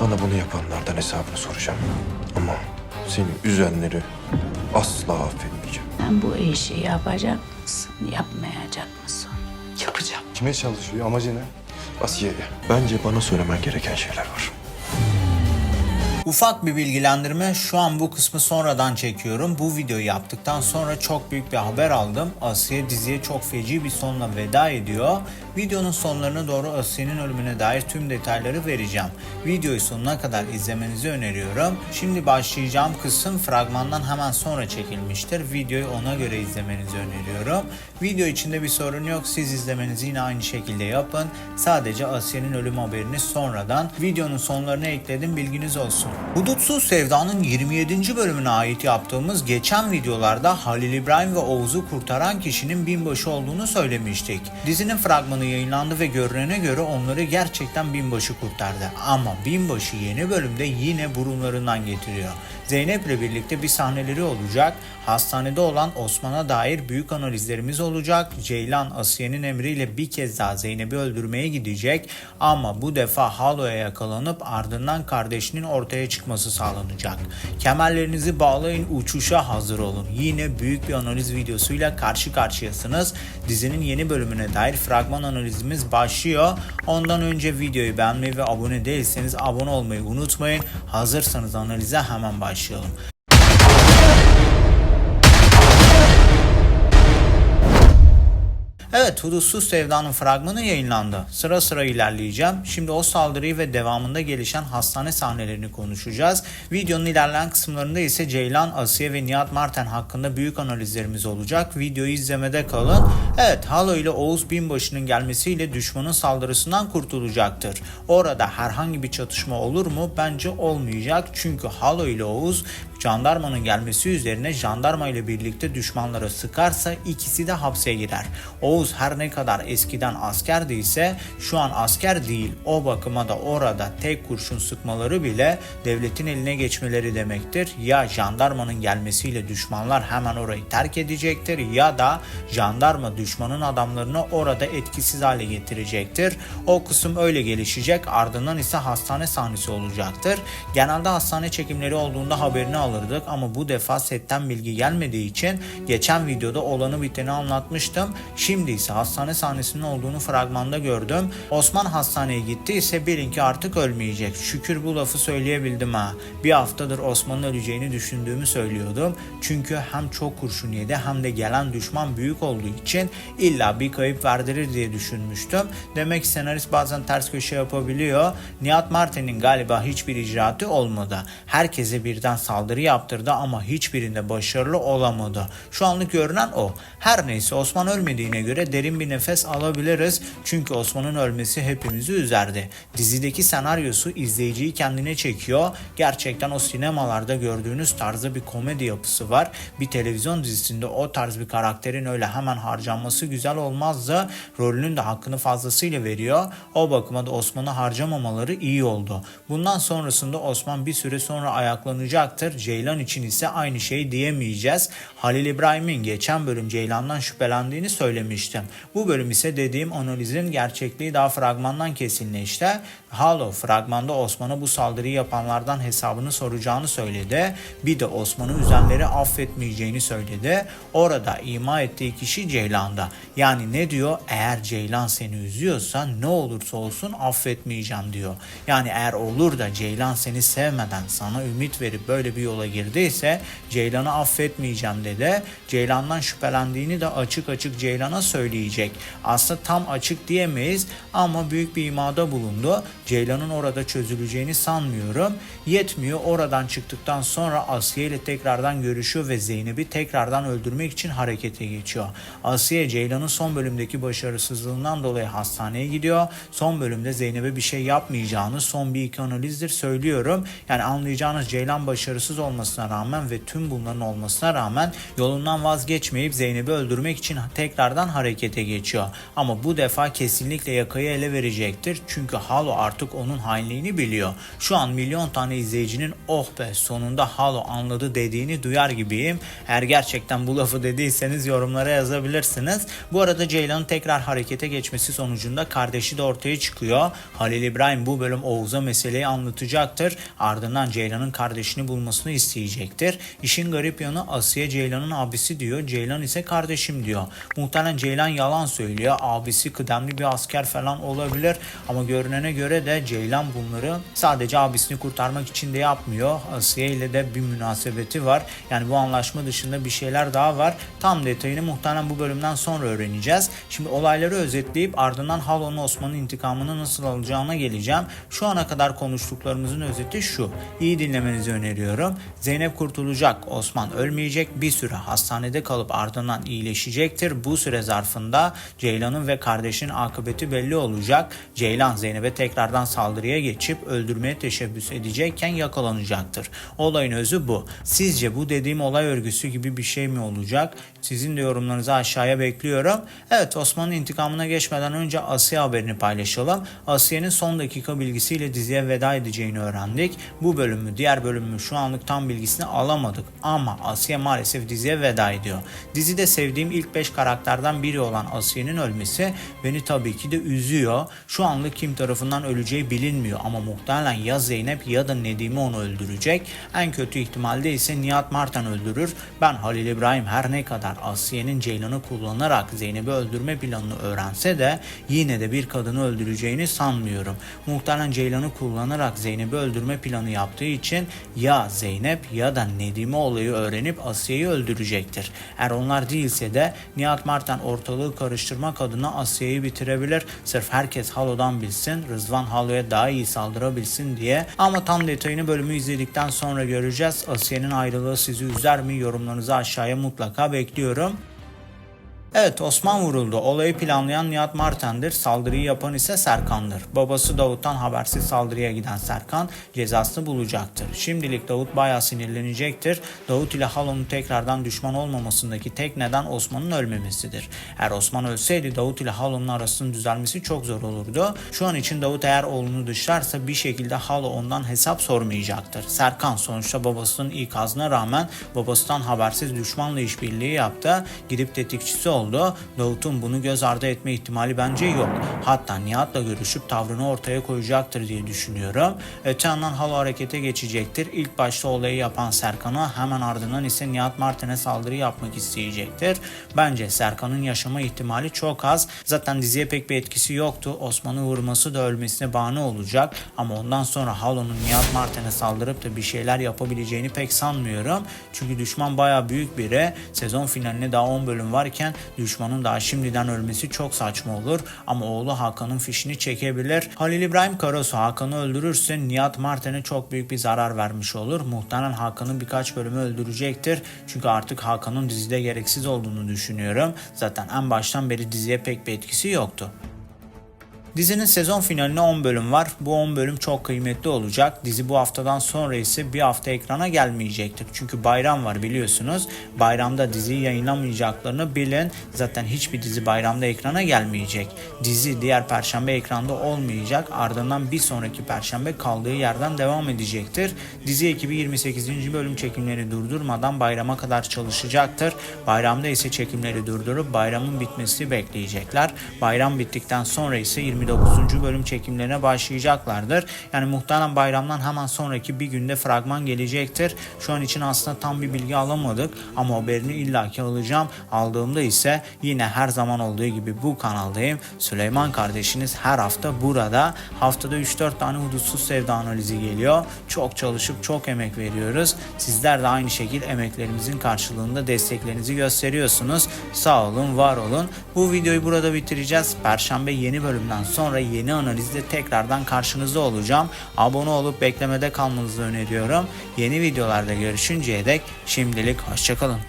Sana bunu yapanlardan hesabını soracağım. Ama seni üzenleri asla affetmeyeceğim. Sen bu işi yapacak mısın, yapmayacak mısın? Yapacağım. Kime çalışıyor? Amacı ne? Asiye, bence bana söylemen gereken şeyler var. Ufak bir bilgilendirme şu an bu kısmı sonradan çekiyorum. Bu videoyu yaptıktan sonra çok büyük bir haber aldım. Asiye diziye çok feci bir sonla veda ediyor. Videonun sonlarına doğru Asiye'nin ölümüne dair tüm detayları vereceğim. Videoyu sonuna kadar izlemenizi öneriyorum. Şimdi başlayacağım kısım fragmandan hemen sonra çekilmiştir. Videoyu ona göre izlemenizi öneriyorum. Video içinde bir sorun yok. Siz izlemenizi yine aynı şekilde yapın. Sadece Asiye'nin ölüm haberini sonradan videonun sonlarına ekledim bilginiz olsun. Hudutsuz Sevda'nın 27. bölümüne ait yaptığımız geçen videolarda Halil İbrahim ve Oğuz'u kurtaran kişinin binbaşı olduğunu söylemiştik. Dizinin fragmanı yayınlandı ve görünene göre onları gerçekten binbaşı kurtardı. Ama binbaşı yeni bölümde yine burunlarından getiriyor. Zeynep ile birlikte bir sahneleri olacak. Hastanede olan Osman'a dair büyük analizlerimiz olacak. Ceylan Asiye'nin emriyle bir kez daha Zeynep'i öldürmeye gidecek. Ama bu defa Halo'ya yakalanıp ardından kardeşinin ortaya çıkması sağlanacak. Kemerlerinizi bağlayın uçuşa hazır olun. Yine büyük bir analiz videosuyla karşı karşıyasınız. Dizinin yeni bölümüne dair fragman analizimiz başlıyor. Ondan önce videoyu beğenmeyi ve abone değilseniz abone olmayı unutmayın. Hazırsanız analize hemen başlayalım. Evet, Hudutsuz Sevda'nın fragmanı yayınlandı. Sıra sıra ilerleyeceğim. Şimdi o saldırıyı ve devamında gelişen hastane sahnelerini konuşacağız. Videonun ilerleyen kısımlarında ise Ceylan, Asiye ve Nihat Marten hakkında büyük analizlerimiz olacak. Videoyu izlemede kalın. Evet, Halo ile Oğuz Binbaşı'nın gelmesiyle düşmanın saldırısından kurtulacaktır. Orada herhangi bir çatışma olur mu? Bence olmayacak. Çünkü Halo ile Oğuz jandarmanın gelmesi üzerine jandarma ile birlikte düşmanlara sıkarsa ikisi de hapse girer. Oğuz her ne kadar eskiden askerdi ise şu an asker değil. O bakıma da orada tek kurşun sıkmaları bile devletin eline geçmeleri demektir. Ya jandarmanın gelmesiyle düşmanlar hemen orayı terk edecektir ya da jandarma düşmanın adamlarını orada etkisiz hale getirecektir. O kısım öyle gelişecek ardından ise hastane sahnesi olacaktır. Genelde hastane çekimleri olduğunda haberini alırdık ama bu defa setten bilgi gelmediği için geçen videoda olanı biteni anlatmıştım. Şimdi ise hastane sahnesinin olduğunu fragmanda gördüm. Osman hastaneye gitti ise bilin ki artık ölmeyecek. Şükür bu lafı söyleyebildim ha. Bir haftadır Osman'ın öleceğini düşündüğümü söylüyordum. Çünkü hem çok kurşun yedi hem de gelen düşman büyük olduğu için illa bir kayıp verdirir diye düşünmüştüm. Demek senarist bazen ters köşe yapabiliyor. Nihat Martin'in galiba hiçbir icraatı olmadı. Herkese birden saldırı yaptırdı ama hiçbirinde başarılı olamadı. Şu anlık görünen o. Her neyse Osman ölmediğine göre derin bir nefes alabiliriz. Çünkü Osman'ın ölmesi hepimizi üzerdi. Dizideki senaryosu izleyiciyi kendine çekiyor. Gerçekten o sinemalarda gördüğünüz tarzda bir komedi yapısı var. Bir televizyon dizisinde o tarz bir karakterin öyle hemen harcanması güzel olmazdı. Rolünün de hakkını fazlasıyla veriyor. O bakıma da Osman'ı harcamamaları iyi oldu. Bundan sonrasında Osman bir süre sonra ayaklanacaktır. Ceylan için ise aynı şeyi diyemeyeceğiz. Halil İbrahim'in geçen bölüm Ceylan'dan şüphelendiğini söylemiştim. Bu bölüm ise dediğim analizin gerçekliği daha fragmandan kesinleşti. Halo fragmanda Osman'a bu saldırıyı yapanlardan hesabını soracağını söyledi. Bir de Osman'ı üzenleri affetmeyeceğini söyledi. Orada ima ettiği kişi Ceylan'da. Yani ne diyor? Eğer Ceylan seni üzüyorsa ne olursa olsun affetmeyeceğim diyor. Yani eğer olur da Ceylan seni sevmeden sana ümit verip böyle bir yola girdiyse Ceylan'ı affetmeyeceğim dedi. Ceylan'dan şüphelendiğini de açık açık Ceylan'a söyleyecek. Aslında tam açık diyemeyiz ama büyük bir imada bulundu. Ceylan'ın orada çözüleceğini sanmıyorum. Yetmiyor oradan çıktıktan sonra Asiye ile tekrardan görüşüyor ve Zeynep'i tekrardan öldürmek için harekete geçiyor. Asiye Ceylan'ın son bölümdeki başarısızlığından dolayı hastaneye gidiyor. Son bölümde Zeynep'e bir şey yapmayacağını son bir iki analizdir söylüyorum. Yani anlayacağınız Ceylan başarısız olmuş olmasına rağmen ve tüm bunların olmasına rağmen yolundan vazgeçmeyip Zeynep'i öldürmek için tekrardan harekete geçiyor. Ama bu defa kesinlikle yakayı ele verecektir. Çünkü Halo artık onun hainliğini biliyor. Şu an milyon tane izleyicinin oh be sonunda Halo anladı dediğini duyar gibiyim. Eğer gerçekten bu lafı dediyseniz yorumlara yazabilirsiniz. Bu arada Ceylan'ın tekrar harekete geçmesi sonucunda kardeşi de ortaya çıkıyor. Halil İbrahim bu bölüm Oğuz'a meseleyi anlatacaktır. Ardından Ceylan'ın kardeşini bulmasını isteyecektir. İşin garip yanı Asiye Ceylan'ın abisi diyor. Ceylan ise kardeşim diyor. Muhtemelen Ceylan yalan söylüyor. Abisi kıdemli bir asker falan olabilir. Ama görünene göre de Ceylan bunları sadece abisini kurtarmak için de yapmıyor. Asiye ile de bir münasebeti var. Yani bu anlaşma dışında bir şeyler daha var. Tam detayını muhtemelen bu bölümden sonra öğreneceğiz. Şimdi olayları özetleyip ardından Halo'nun Osman'ın intikamını nasıl alacağına geleceğim. Şu ana kadar konuştuklarımızın özeti şu. İyi dinlemenizi öneriyorum. Zeynep kurtulacak. Osman ölmeyecek. Bir süre hastanede kalıp ardından iyileşecektir. Bu süre zarfında Ceylan'ın ve kardeşinin akıbeti belli olacak. Ceylan Zeynep'e tekrardan saldırıya geçip öldürmeye teşebbüs edecekken yakalanacaktır. Olayın özü bu. Sizce bu dediğim olay örgüsü gibi bir şey mi olacak? Sizin de yorumlarınızı aşağıya bekliyorum. Evet Osman'ın intikamına geçmeden önce Asiye haberini paylaşalım. Asiye'nin son dakika bilgisiyle diziye veda edeceğini öğrendik. Bu bölümü diğer bölümü şu anlık tam bilgisini alamadık ama Asiye maalesef diziye veda ediyor. Dizide sevdiğim ilk 5 karakterden biri olan Asiye'nin ölmesi beni tabii ki de üzüyor. Şu anlık kim tarafından öleceği bilinmiyor ama muhtemelen ya Zeynep ya da Nedim'i onu öldürecek. En kötü ihtimalde ise Nihat Martan öldürür. Ben Halil İbrahim her ne kadar Asiye'nin Ceylan'ı kullanarak Zeynep'i öldürme planını öğrense de yine de bir kadını öldüreceğini sanmıyorum. Muhtemelen Ceylan'ı kullanarak Zeynep'i öldürme planı yaptığı için ya Zeynep ya da Nedim'i olayı öğrenip Asiye'yi öldürecektir. Eğer onlar değilse de Nihat Martan ortalığı karıştırmak adına Asiye'yi bitirebilir. Sırf herkes Halo'dan bilsin, Rızvan Halo'ya daha iyi saldırabilsin diye. Ama tam detayını bölümü izledikten sonra göreceğiz. Asiye'nin ayrılığı sizi üzer mi? Yorumlarınızı aşağıya mutlaka bekliyorum. Evet Osman vuruldu. Olayı planlayan Nihat Marten'dir. Saldırıyı yapan ise Serkan'dır. Babası Davut'tan habersiz saldırıya giden Serkan cezasını bulacaktır. Şimdilik Davut bayağı sinirlenecektir. Davut ile Halo'nun tekrardan düşman olmamasındaki tek neden Osman'ın ölmemesidir. Eğer Osman ölseydi Davut ile Halo'nun arasının düzelmesi çok zor olurdu. Şu an için Davut eğer oğlunu dışlarsa bir şekilde Halo ondan hesap sormayacaktır. Serkan sonuçta babasının ikazına rağmen babasından habersiz düşmanla işbirliği yaptı. Gidip tetikçisi oldu. Davut'un bunu göz ardı etme ihtimali bence yok. Hatta Nihat'la görüşüp tavrını ortaya koyacaktır diye düşünüyorum. Öte yandan Halo harekete geçecektir. İlk başta olayı yapan Serkan'a hemen ardından ise Nihat Martin'e saldırı yapmak isteyecektir. Bence Serkan'ın yaşama ihtimali çok az. Zaten diziye pek bir etkisi yoktu. Osman'ı vurması da ölmesine bahane olacak. Ama ondan sonra Halo'nun Nihat Martin'e saldırıp da bir şeyler yapabileceğini pek sanmıyorum. Çünkü düşman baya büyük biri. Sezon finaline daha 10 bölüm varken düşmanın daha şimdiden ölmesi çok saçma olur. Ama oğlu Hakan'ın fişini çekebilir. Halil İbrahim Karasu Hakan'ı öldürürse Nihat Martin'e çok büyük bir zarar vermiş olur. Muhtemelen Hakan'ın birkaç bölümü öldürecektir. Çünkü artık Hakan'ın dizide gereksiz olduğunu düşünüyorum. Zaten en baştan beri diziye pek bir etkisi yoktu. Dizinin sezon finaline 10 bölüm var. Bu 10 bölüm çok kıymetli olacak. Dizi bu haftadan sonra ise bir hafta ekrana gelmeyecektir. Çünkü bayram var biliyorsunuz. Bayramda diziyi yayınlamayacaklarını bilin. Zaten hiçbir dizi bayramda ekrana gelmeyecek. Dizi diğer perşembe ekranda olmayacak. Ardından bir sonraki perşembe kaldığı yerden devam edecektir. Dizi ekibi 28. bölüm çekimleri durdurmadan bayrama kadar çalışacaktır. Bayramda ise çekimleri durdurup bayramın bitmesi bekleyecekler. Bayram bittikten sonra ise 29. bölüm çekimlerine başlayacaklardır. Yani muhtemelen bayramdan hemen sonraki bir günde fragman gelecektir. Şu an için aslında tam bir bilgi alamadık ama haberini illaki alacağım. Aldığımda ise yine her zaman olduğu gibi bu kanaldayım. Süleyman kardeşiniz her hafta burada. Haftada 3-4 tane hudutsuz sevda analizi geliyor. Çok çalışıp çok emek veriyoruz. Sizler de aynı şekilde emeklerimizin karşılığında desteklerinizi gösteriyorsunuz. Sağ olun, var olun. Bu videoyu burada bitireceğiz. Perşembe yeni bölümden sonra yeni analizde tekrardan karşınızda olacağım. Abone olup beklemede kalmanızı öneriyorum. Yeni videolarda görüşünceye dek şimdilik hoşçakalın.